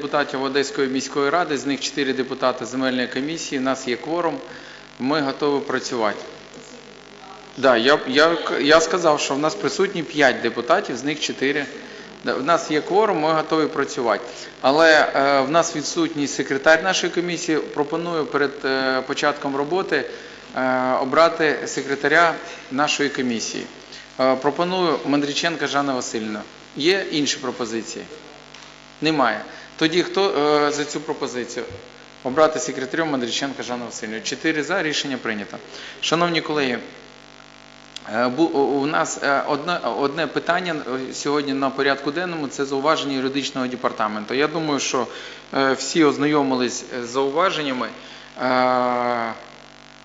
депутатів Одеської міської ради, з них 4 депутати земельної комісії. У нас є кворум. Ми готові працювати. Да, я, я, я сказав, що в нас присутні 5 депутатів, з них 4. Да, В нас є кворум, ми готові працювати. Але е, в нас відсутній секретар нашої комісії. Пропоную перед е, початком роботи е, обрати секретаря нашої комісії. Е, пропоную Мандріченка Жанна Васильівна. Є інші пропозиції? Немає. Тоді хто е, за цю пропозицію? Обрати секретарем Мандріченка Жанна Васильівна. Чотири за, рішення прийнято. Шановні колеги, е, у- нас е, одне, одне питання сьогодні на порядку денному це зауваження юридичного департаменту. Я думаю, що всі ознайомились з зауваженнями.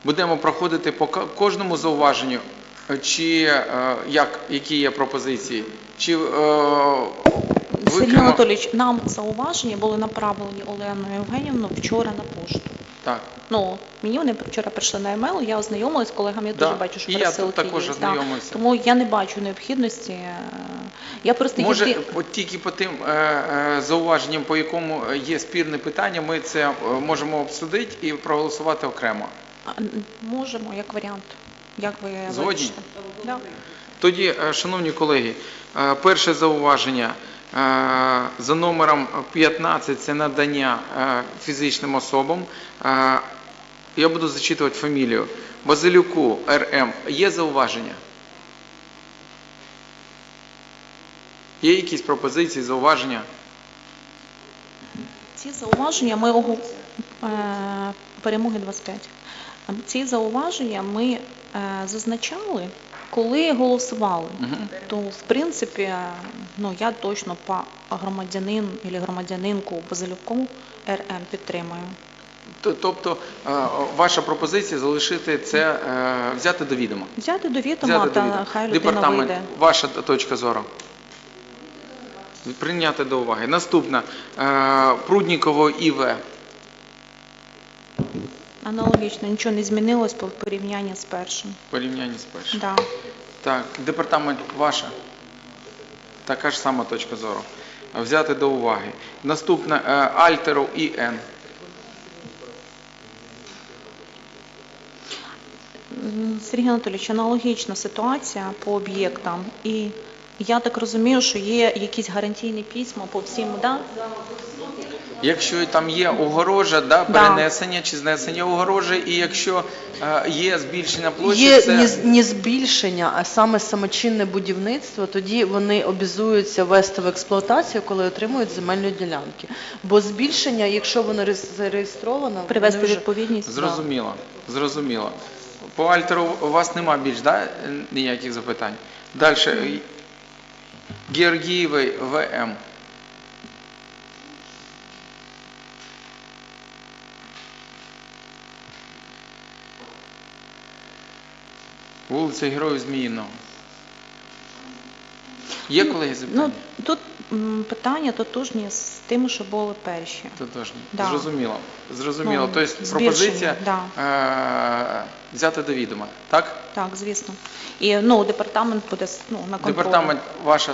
Будемо проходити по кожному зауваженню, чи як, які є пропозиції, чи Сергій Анатолійович, нам зауваження були направлені Оленою Євгенівною вчора на пошту. Так. Ну, мені вони вчора прийшли на емейл, я ознайомилась з колегами, я Да. теж бачу, що І я пересилки тут також є. ознайомився. Тому я не бачу необхідності. е, Я просто Може, єди- от тільки по тим е, е, зауваженням, по якому є спірне питання, ми це е, можемо обсудити і проголосувати окремо. А, м, можемо, як варіант. Як ви Згодні? вирішите? Да. Тоді, е, шановні колеги, е, перше зауваження за номером 15 це надання е, фізичним особам. Е, Я буду зачитувати фамілію. Базилюку РМ. Є зауваження? Є якісь пропозиції, зауваження? Ці зауваження ми е, перемоги 25. А Ці зауваження ми е, зазначали, коли голосували. То в принципі, ну я точно по громадянин або громадянинку Базилюку РМ підтримую. Тобто е, ваша пропозиція залишити це, е, взяти до відома. Взяти до відома Взяти до та відома. хай людина Департамент, вийде. ваша точка зору. Прийняти до уваги. Наступна. Е, Прудніково ІВ. Аналогічно, нічого не змінилось по порівнянні з першим. Порівнянні з першим. Да. Так, департамент ваша. Така ж сама точка зору. Взяти до уваги. Наступна е, Альтеров ІН. М, Сергій Анатолійович, аналогічна ситуація по об'єктам. І я так розумію, що є якісь гарантійні письма по всім, да? Якщо там є огорожа, да, перенесення чи знесення огорожі, і якщо е, є збільшення площі, Є це... не, з- не збільшення, а саме самочинне будівництво, тоді вони обязуються вести в експлуатацію, коли отримують земельні ділянки. Бо збільшення, якщо воно реєс- зареєстровано, Привести вони вже- відповідність. Зрозуміло, зрозуміло. По Альтеру у вас нема більш да, ніяких запитань. Далі. Георгієвий ВМ. Вулиця Героїв Зміїного. Є колеги запитання? Ну, тут м, питання тотожні з тими, що були перші. Тотожні. Да. Зрозуміло. Зрозуміло. Ну, тобто збільшення, пропозиція да. е- взяти до відома, так? Так, звісно. І ну, департамент буде ну, на контролі. Департамент, ваша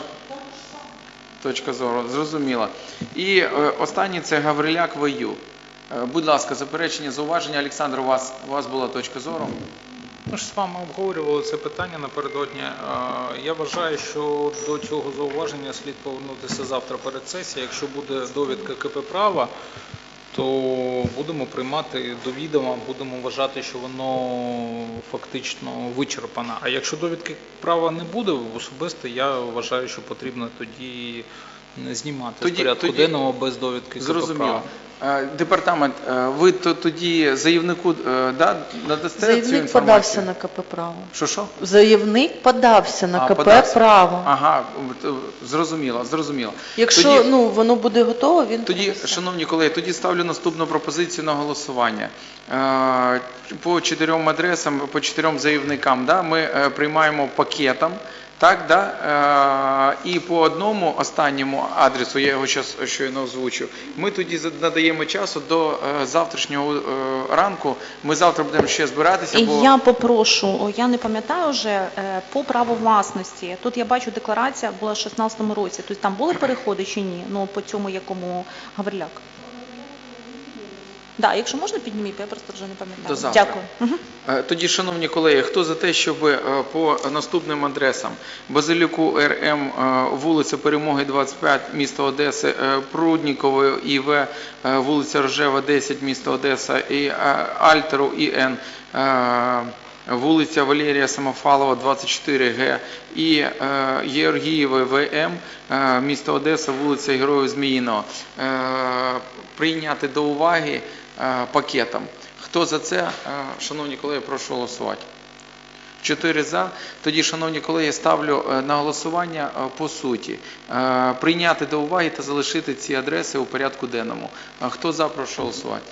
точка зору, зрозуміла. І е, останнє це Гавриляк ВЮ. Е, будь ласка, заперечення, зауваження. Олександр, у вас, у вас була точка зору? Ми ж з вами обговорювали це питання напередодні. Е, Я вважаю, що до цього зауваження слід повернутися завтра перед сесією. Якщо буде довідка КП права, то будемо приймати до відома, будемо вважати, що воно фактично вичерпано. А якщо довідки права не буде, особисто я вважаю, що потрібно тоді знімати Тоді- з порядку тоді- денного без довідки КП Зрозуміло. права. Е, Департамент, е, ви то- тоді заявнику е, да, надасте цю Заявник інформацію? подався на КП право. Що, що? Заявник подався на А, КП подався. право. Ага, зрозуміло, зрозуміло. Якщо Тоді- ну воно буде готово, він Тоді, подасться. шановні колеги, тоді ставлю наступну пропозицію на голосування. По чотирьом адресам, по чотирьом заявникам, да, ми приймаємо пакетом Так, да? Е, і по одному останньому адресу, я його щас щойно озвучив, ми тоді надаємо часу до е, завтрашнього е, ранку. Ми завтра будемо ще збиратися, І бо я попрошу, я не пам'ятаю вже по праву власності. Тут я бачу, декларація була в 16-му році. Тобто там були переходи чи ні? Ну по цьому якому Гавриляк. Да, якщо можна підніміть, бо я просто вже не пам'ятаю. До завтра. Дякую. Е, Тоді, шановні колеги, хто за те, щоб е, по наступним адресам Базилюку РМ, е, вулиця Перемоги 25, місто Одеси, Пруднікової ІВ, е, вулиця Рожева 10, місто Одеса і Альтеру ІН, вулиця Валерія Самофалова 24Г і е, ВМ, е, місто Одеса, вулиця Героїв Зміїного, е, прийняти до уваги пакетом. Хто за це, е, шановні колеги, прошу голосувати. Чотири за. Тоді, шановні колеги, ставлю е, на голосування е, по суті. Е, Прийняти до уваги та залишити ці адреси у порядку денному. Е, Хто за, прошу голосувати.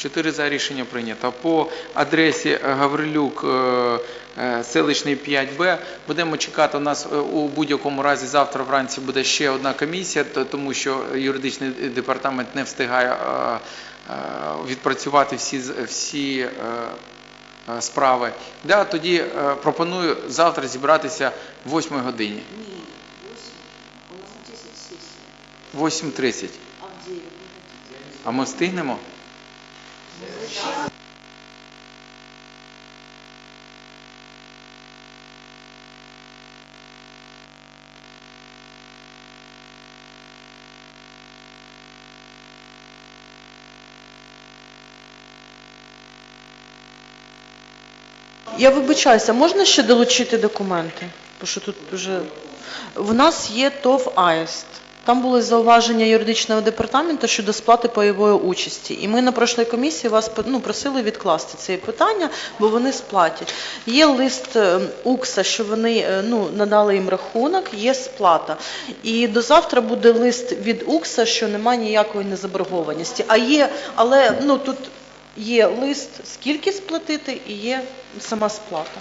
Чотири за рішення прийнято. По адресі е, Гаврилюк, е, е, селищний 5Б, будемо чекати. У нас е, у будь-якому разі завтра вранці буде ще одна комісія, тому що юридичний департамент не встигає е, е, відпрацювати всі, всі е, е, справи. Да, тоді е, пропоную завтра зібратися в 8 годині. Ні, 8. У нас 10 сесія. 8.30. А в 9 не хотите? А ми встигнемо? Я вибачаюся, можна ще долучити документи? Бо що тут вже в нас є ТОВ АЕСТ. Там були зауваження юридичного департаменту щодо сплати пайової участі. І ми на прошлій комісії вас ну, просили відкласти це питання, бо вони сплатять. Є лист е, УКСа, що вони е, ну, надали їм рахунок, є сплата. І до завтра буде лист від УКСа, що немає ніякої незаборгованості. А є, але ну, тут є лист, скільки сплатити, і є сама сплата.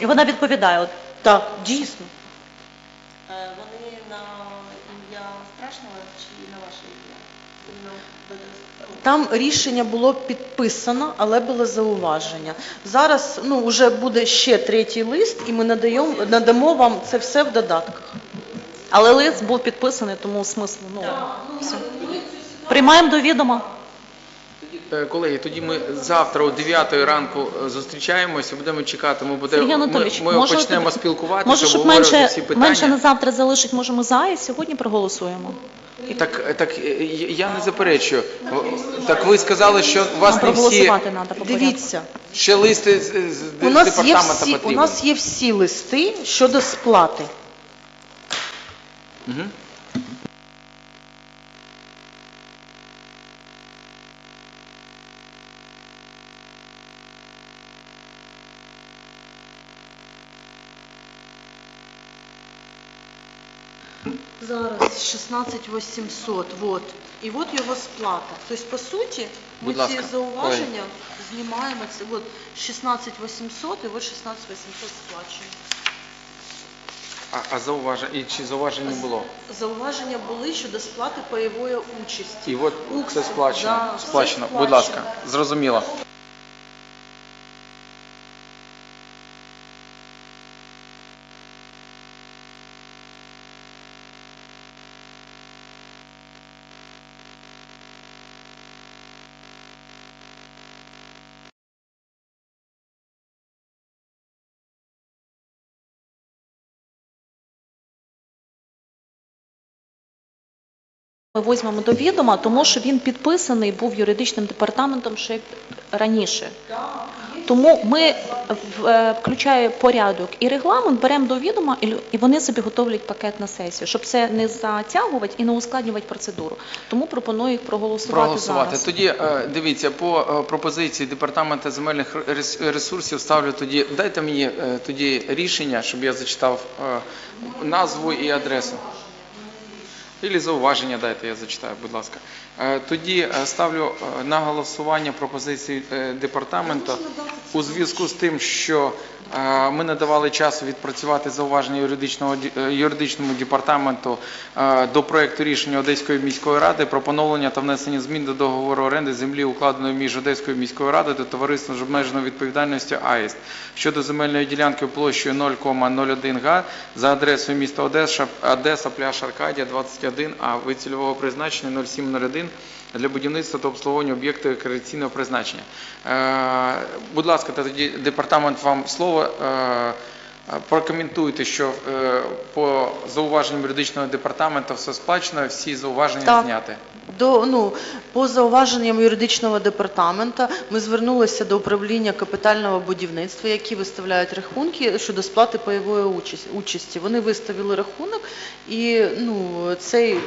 І вона відповідає. От Так, дійсно. Е, Вони на ім'я страшного чи на ваше ім'я? Там рішення було підписано, але було зауваження. Зараз ну, вже буде ще третій лист, і ми надаємо, надамо вам це все в додатках. Але лист був підписаний, тому смисл. Ну, все. Приймаємо до відома. Е, Колеги, тоді ми завтра о 9 ранку е, зустрічаємося, будемо чекати. Ми, будемо, ми, ми може, почнемо спілкуватися, Може, щоб менше, всі питання. менше на завтра залишить, може ми за і сьогодні проголосуємо. Так, так е, я не заперечую. Так ви сказали, що у вас не всі. Дивіться, ще листи з, з у нас, є департамента всі, у нас є всі листи щодо сплати. Мгм. Зараз 16 800, вот. І от його сплата. Тобто, по суті, ми Будь ласка, ці зауваження знімаємо. Це от 16 800 і от 16 800 сплачуємо. А, а зауваження, і чи зауважень не було? Зауваження були щодо сплати пайової участі. І от це сплачено. да, все сплачено. Будь сплачено. ласка, зрозуміло. Візьмемо до відома, тому що він підписаний був юридичним департаментом ще раніше. Тому ми, е, включає порядок і регламент, беремо до відома, і вони собі готовлять пакет на сесію, щоб це не затягувати і не ускладнювати процедуру. Тому пропоную їх проголосувати, Проголосувати. зараз. Тоді е, дивіться, по е, пропозиції департаменту земельних ресурсів ставлю тоді. Дайте мені тоді рішення, щоб я зачитав назву і адресу. Ілі зауваження дайте, я зачитаю, будь ласка. Е, Тоді е, ставлю е, на голосування пропозиції департаменту у зв'язку з тим, що Ми не давали часу відпрацювати зауваження е, юридичному департаменту е, до проекту рішення Одеської міської ради про поновлення та внесення змін до договору оренди землі, укладеної між Одеською міською радою та товариством з обмеженою відповідальністю АІСТ щодо земельної ділянки площею 0,01 га за адресою міста Одеса, Одеса, пляж Аркадія, 21 а. Вид цільового призначення 0701 для будівництва та обслуговування об'єктів рекреаційного призначення. Е, Будь ласка, тоді департамент вам слово. Е, Прокоментуйте, що е, по зауваженням юридичного департаменту все сплачено, всі зауваження Так. зняті. До, ну, по зауваженням юридичного департамента ми звернулися до управління капітального будівництва, які виставляють рахунки щодо сплати пайової участі. Вони виставили рахунок і ну, цей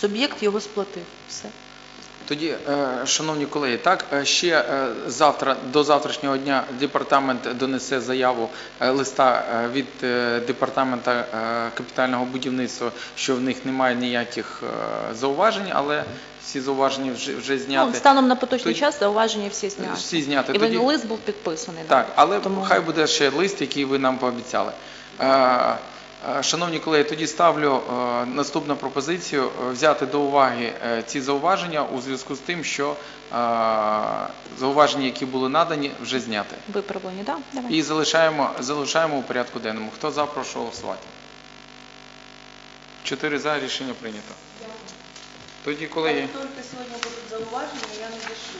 суб'єкт його сплатив. Все. Тоді, е, шановні колеги, так е, ще е, завтра до завтрашнього дня департамент донесе заяву листа від департамента капітального будівництва, що в них немає ніяких зауважень, але всі зауваження вже, вже Ну, станом на поточний Тоді- час зауваження всі зняті. Всі зняті. І Тоді- лист був підписаний. Так, але Тому- хай буде ще лист, який ви нам пообіцяли. Е, Шановні колеги, тоді ставлю е, наступну пропозицію е, взяти до уваги ці зауваження у зв'язку з тим, що зауваження, які були надані, вже зняті. Виправлені, так? Да? І залишаємо, залишаємо у порядку денному. Хто за, прошу голосувати. Чотири за рішення прийнято. Тоді, колеги. Тільки сьогодні будуть зауваження, я надішлю.